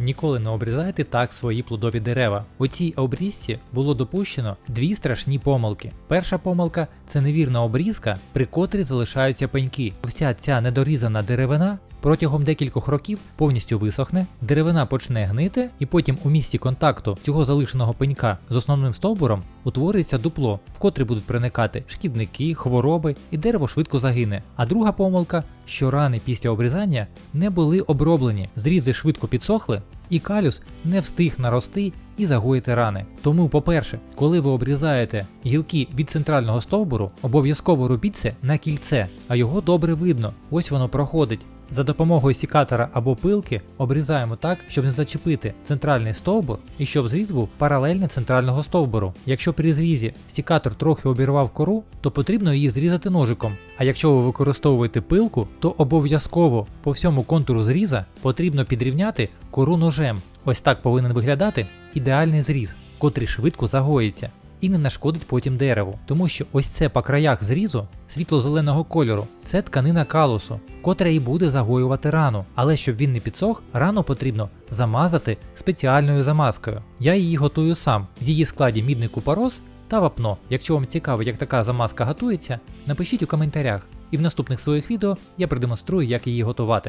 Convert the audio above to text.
Ніколи не обрізайте так свої плодові дерева. У цій обрізці було допущено дві страшні помилки. Перша помилка це невірна обрізка, при котрій залишаються пеньки. Вся ця недорізана деревина протягом декількох років повністю висохне, деревина почне гнити, і потім у місці контакту цього залишеного пенька з основним стовбуром утворюється дупло, в котре будуть проникати шкідники, хвороби, і дерево швидко загине. А друга помилка, що рани після обрізання не були оброблені, зрізи швидко підсохли, і калюс не встиг нарости і загоїти рани. Тому, по-перше, коли ви обрізаєте гілки від центрального стовбуру, обов'язково робіть це на кільце, а його добре видно. Ось воно проходить. За допомогою сікатора або пилки обрізаємо так, щоб не зачепити центральний стовбур і щоб зріз був паралельний центрального стовбуру. Якщо при зрізі сікатор трохи обірвав кору, то потрібно її зрізати ножиком. А якщо ви використовуєте пилку, то обов'язково по всьому контуру зріза потрібно підрівняти кору ножем. Ось так повинен виглядати ідеальний зріз, котрий швидко загоїться і не нашкодить потім дереву, тому що ось це по краях зрізу світло-зеленого кольору це тканина калусу, котра і буде загоювати рану. Але щоб він не підсох, рану потрібно замазати спеціальною замазкою. Я її готую сам. В її складі мідний купорос та вапно. Якщо вам цікаво, як така замазка готується, напишіть у коментарях. І в наступних своїх відео я продемонструю, як її готувати.